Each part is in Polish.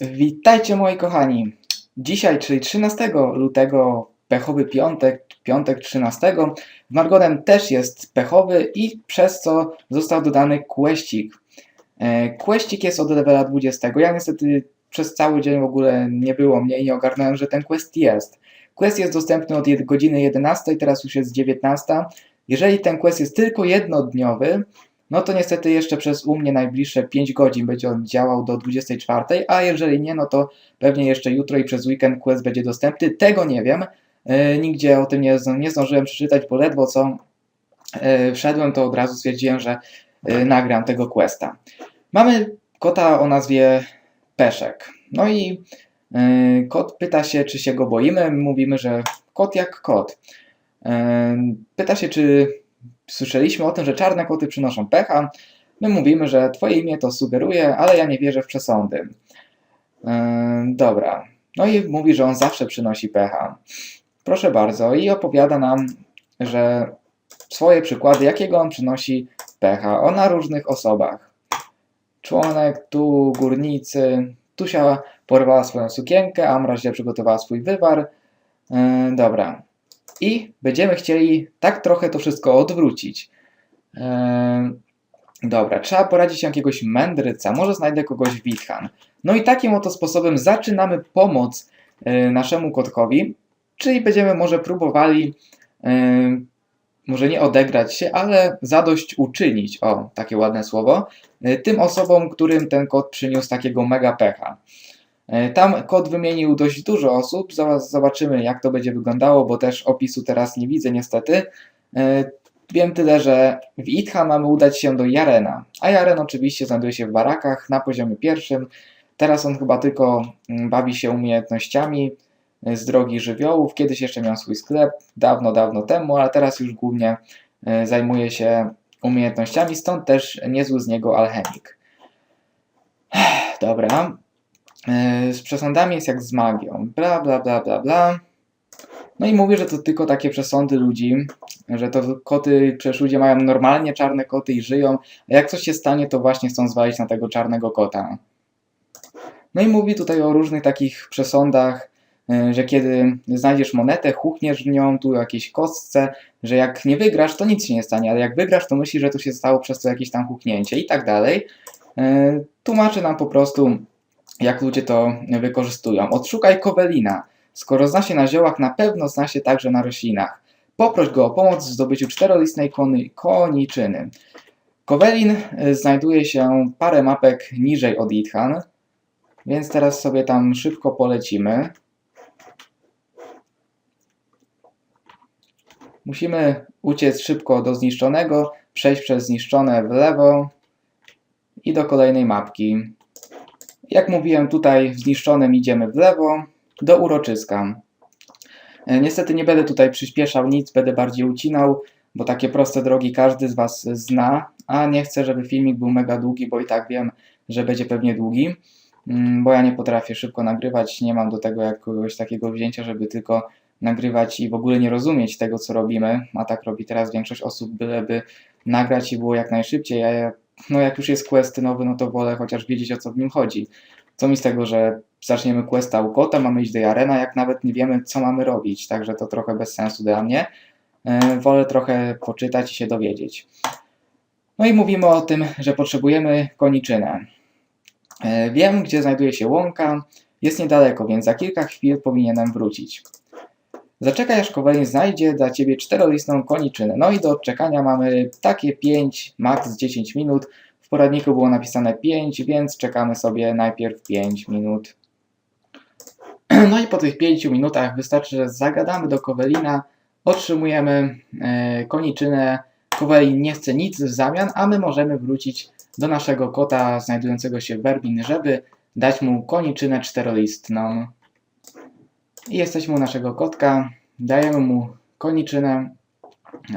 Witajcie moi kochani. Dzisiaj, czyli 13 lutego, pechowy piątek, piątek 13. W Margonem też jest pechowy i przez co został dodany questik. E, Questik jest od levela 20. Ja niestety przez cały dzień w ogóle nie było mnie i nie ogarnąłem, że ten quest jest. Quest jest dostępny od godziny 11, teraz już jest 19. Jeżeli ten quest jest tylko jednodniowy, no to niestety jeszcze przez u mnie najbliższe 5 godzin będzie on działał do 24, a jeżeli nie, no to pewnie jeszcze jutro i przez weekend quest będzie dostępny. Tego nie wiem. E, nigdzie o tym nie, nie zdążyłem przeczytać, bo ledwo co e, wszedłem, to od razu stwierdziłem, że e, nagram tego questa. Mamy kota o nazwie Peszek. No i e, kot pyta się, czy się go boimy. Mówimy, że kot jak kot. Pyta się, czy słyszeliśmy o tym, że czarne koty przynoszą pecha. My mówimy, że twoje imię to sugeruje, ale ja nie wierzę w przesądy. Yy, dobra. No i mówi, że on zawsze przynosi pecha. Proszę bardzo. I opowiada nam, że swoje przykłady, jakiego on przynosi pecha. O na różnych osobach. Członek, tu górnicy, Tusia porwała swoją sukienkę, Amra źle przygotowała swój wywar. Yy, dobra. I będziemy chcieli tak trochę to wszystko odwrócić. Ehm, dobra, trzeba poradzić jakiegoś mędrca, może znajdę kogoś Witchan. No i takim oto sposobem zaczynamy pomoc e, naszemu kotkowi, czyli będziemy może próbowali e, może nie odegrać się, ale zadość uczynić, o, takie ładne słowo, e, tym osobom, którym ten kot przyniósł takiego mega pecha. E, Tam kod wymienił dość dużo osób. Zaraz zobaczymy, jak to będzie wyglądało, bo też opisu teraz nie widzę niestety. E, Wiem tyle, że w Itha mamy udać się do Jarena, a Jaren oczywiście znajduje się w barakach na poziomie pierwszym. Teraz on chyba tylko mm, bawi się umiejętnościami e, z drogi żywiołów. Kiedyś jeszcze miał swój sklep, dawno, dawno temu, ale teraz już głównie zajmuje się umiejętnościami, stąd też niezły z niego alchemik. Dobra, z przesądami jest jak z magią. Bla, bla, bla, bla, bla. No i mówi, że to tylko takie przesądy ludzi, że to koty, przecież ludzie mają normalnie czarne koty i żyją, a jak coś się stanie, to właśnie chcą zwalić na tego czarnego kota. No i mówi tutaj o różnych takich przesądach, yy, że kiedy znajdziesz monetę, huchniesz w nią, tu jakieś kostce, że jak nie wygrasz, to nic się nie stanie, ale jak wygrasz, to myślisz, że to się stało przez to jakieś tam huknięcie i tak dalej. Yy, Tłumaczy nam po prostu, jak ludzie to wykorzystują. Odszukaj Kowelina. Skoro zna się na ziołach, na pewno zna się także na roślinach. Poproś go o pomoc w zdobyciu czterolistnej kony, koniczyny. Kowelin y, znajduje się parę mapek niżej od Ithan, więc teraz sobie tam szybko polecimy. Musimy uciec szybko do zniszczonego, przejść przez zniszczone w lewo i do kolejnej mapki. Jak mówiłem, tutaj w zniszczonym idziemy w lewo do uroczyska. E, Niestety nie będę tutaj przyspieszał nic, będę bardziej ucinał, bo takie proste drogi każdy z Was zna, a nie chcę, żeby filmik był mega długi, bo i tak wiem, że będzie pewnie długi, mm, bo ja nie potrafię szybko nagrywać, nie mam do tego jakiegoś takiego wzięcia, żeby tylko nagrywać i w ogóle nie rozumieć tego, co robimy, a tak robi teraz większość osób, byleby nagrać i było jak najszybciej, ja no jak już jest quest nowy, no to wolę chociaż wiedzieć o co w nim chodzi. Co mi z tego, że zaczniemy questa u kota, mamy iść do Jarena, jak nawet nie wiemy co mamy robić, także to trochę bez sensu dla mnie. Yy, wolę trochę poczytać i się dowiedzieć. No i mówimy o tym, że potrzebujemy koniczynę. Yy, wiem, gdzie znajduje się łąka, jest niedaleko, więc za kilka chwil powinienem wrócić. Zaczekaj, aż Kowalin znajdzie dla Ciebie czterolistną koniczynę. No i do odczekania mamy takie 5, max 10 minut. W poradniku było napisane 5, więc czekamy sobie najpierw 5 minut. No i po tych 5 minutach wystarczy, że zagadamy do Kowelina, otrzymujemy e, koniczynę. Kowelin nie chce nic w zamian, a my możemy wrócić do naszego kota znajdującego się w Werbin, żeby dać mu koniczynę czterolistną. Jesteśmy u naszego kotka, dajemy mu koniczynę,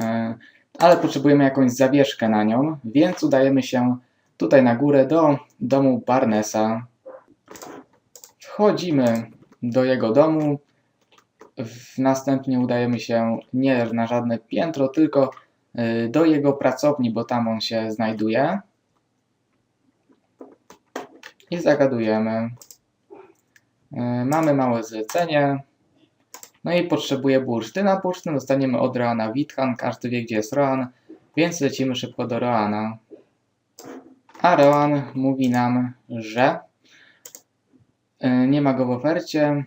e, ale potrzebujemy jakąś zawieszkę na nią, więc udajemy się tutaj na górę do domu Barnesa. Wchodzimy do jego domu, następnie udajemy się nie na żadne piętro, tylko e, do jego pracowni, bo tam on się znajduje. I zagadujemy. E, Mamy małe zlecenie. No i potrzebuję bursztyna. Bursztyn dostaniemy od Roana Withan. Każdy wie, gdzie jest Roan, więc lecimy szybko do Roana. A Roan mówi nam, że e, nie ma go w ofercie.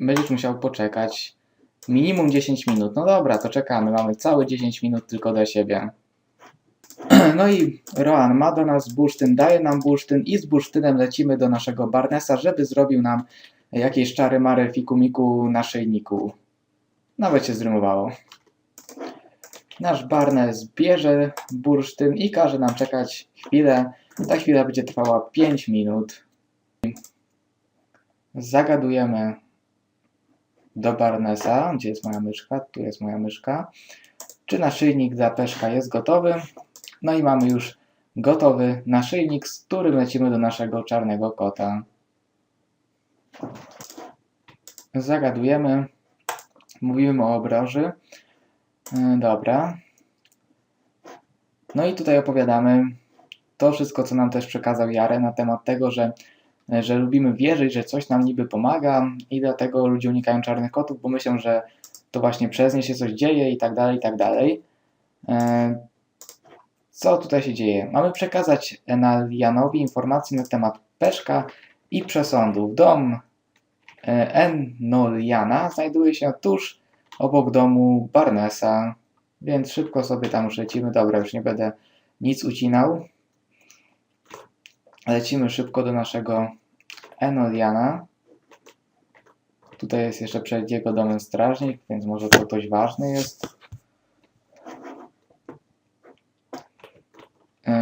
Będziesz musiał poczekać minimum 10 minut. No dobra, to czekamy. Mamy całe 10 minut tylko do siebie. No i Roan ma do nas bursztyn, daje nam bursztyn i z bursztynem lecimy do naszego Barnesa, żeby zrobił nam jakieś czary mary fikumiku na szyjniku. Nawet się zrymowało. Nasz Barnes bierze bursztyn i każe nam czekać chwilę. Ta chwila będzie trwała 5 minut. Zagadujemy do Barnesa. Gdzie jest moja myszka? Tu jest moja myszka. Czy naszyjnik dla peszka jest gotowy? No i mamy już gotowy naszyjnik, z którym lecimy do naszego czarnego kota. Zagadujemy. Mówimy o obroży. Yy, Dobra. No i tutaj opowiadamy to wszystko, co nam też przekazał Jarę na temat tego, że, że lubimy wierzyć, że coś nam niby pomaga i dlatego ludzie unikają czarnych kotów, bo myślą, że to właśnie przez nie się coś dzieje i tak dalej, i tak dalej. Co tutaj się dzieje? Mamy przekazać Enalianowi informacje na temat Peszka i przesądów. Dom e, Enoliana znajduje się tuż obok domu Barnesa, więc szybko sobie tam już lecimy. Dobra, już nie będę nic ucinał. Lecimy szybko do naszego Enoliana. Tutaj jest jeszcze przed jego domem strażnik, więc może to ktoś ważny jest.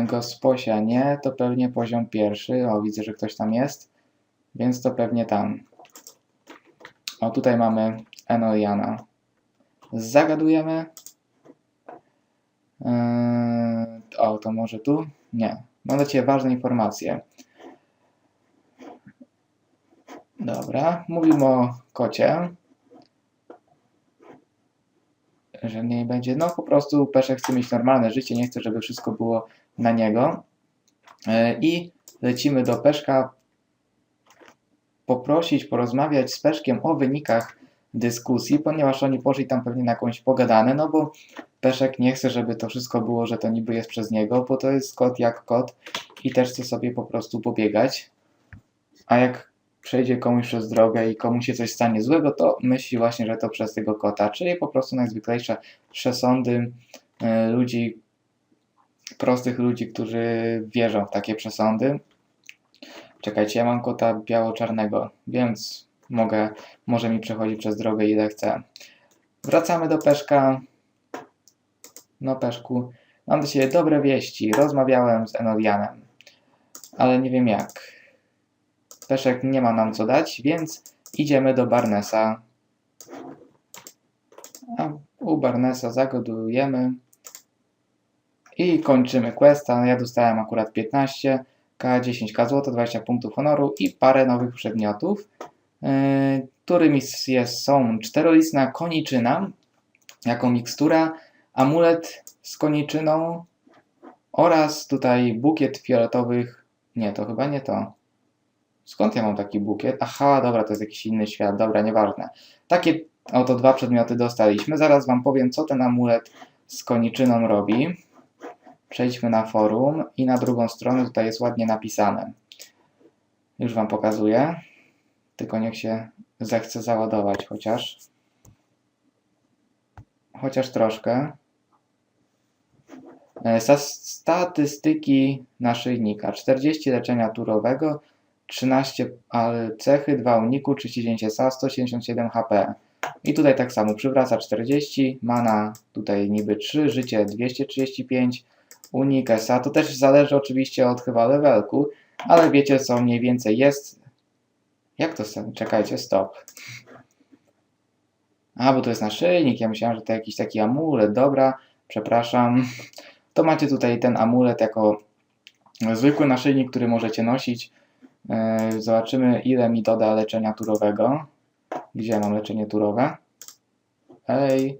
E, Gosposia nie, to pewnie poziom pierwszy. O, widzę, że ktoś tam jest, więc to pewnie tam. O, tutaj mamy Enoliana. Zagadujemy. Eee, o, to może tu? Nie. Mam dla Ciebie ważne informacje. Dobra, mówimy o kocie. Że nie będzie. No po prostu Peszek chce mieć normalne życie, nie chce, żeby wszystko było na niego. E, I lecimy do Peszka poprosić, porozmawiać z Peszkiem o wynikach dyskusji, ponieważ oni poszli tam pewnie na jakąś pogadanę, no bo Peszek nie chce, żeby to wszystko było, że to niby jest przez niego, bo to jest kot jak kot i też chce sobie po prostu pobiegać. A jak przejdzie komuś przez drogę i komuś się coś stanie złego, to myśli właśnie, że to przez tego kota, czyli po prostu najzwyklejsze przesądy e, ludzi, prostych ludzi, którzy wierzą w takie przesądy. Czekajcie, ja mam kota biało-czarnego, więc mogę, może mi przechodzi przez drogę ile chce. Wracamy do Peszka. No Peszku, mam do Ciebie dobre wieści. Rozmawiałem z Enolianem, ale nie wiem jak. Peszek nie ma nam co dać, więc idziemy do Barnesa. A u Barnesa zagodujemy. I kończymy questa. Ja dostałem akurat 15 K, 10k zł, 20 punktów honoru i parę nowych przedmiotów, yy, którymi jest, są czterolistna koniczyna jako mikstura, amulet z koniczyną oraz tutaj bukiet fioletowych. Nie, to chyba nie to. Skąd ja mam taki bukiet? Aha, dobra, to jest jakiś inny świat, dobra, nieważne. Takie oto dwa przedmioty dostaliśmy. Zaraz Wam powiem, co ten amulet z koniczyną robi. Przejdźmy na forum i na drugą stronę tutaj jest ładnie napisane. Już Wam pokazuję. Tylko niech się zechce załadować chociaż. Chociaż troszkę. E, sta- Statystyki naszyjnika. 40 leczenia turowego, 13 ale cechy, 2 uniku, 39 SA, 177 HP. I tutaj tak samo, przywraca 40, mana tutaj niby 3, życie 235, unik SA. To też zależy oczywiście od chyba levelku, ale wiecie co mniej więcej jest. Jak to sobie? Czekajcie, stop. A, bo to jest naszyjnik, ja myślałem, że to jakiś taki amulet, dobra, przepraszam. To macie tutaj ten amulet jako zwykły naszyjnik, który możecie nosić. Yy, Zobaczymy, ile mi doda leczenia turowego. Gdzie mam leczenie turowe? Ej.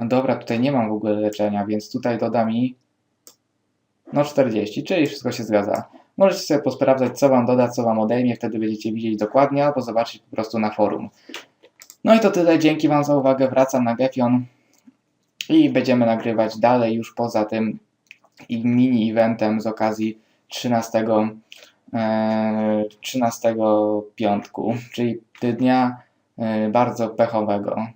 Dobra, tutaj nie mam w ogóle leczenia, więc tutaj doda mi no 40, czyli wszystko się zgadza. Możecie sobie posprawdzać, co Wam doda, co Wam odejmie, wtedy będziecie widzieć dokładnie, albo zobaczyć po prostu na forum. No i to tyle, dzięki Wam za uwagę, wracam na Gefion i będziemy nagrywać dalej już poza tym mini eventem z okazji 13, e, 13 piątku, czyli dnia e, bardzo pechowego.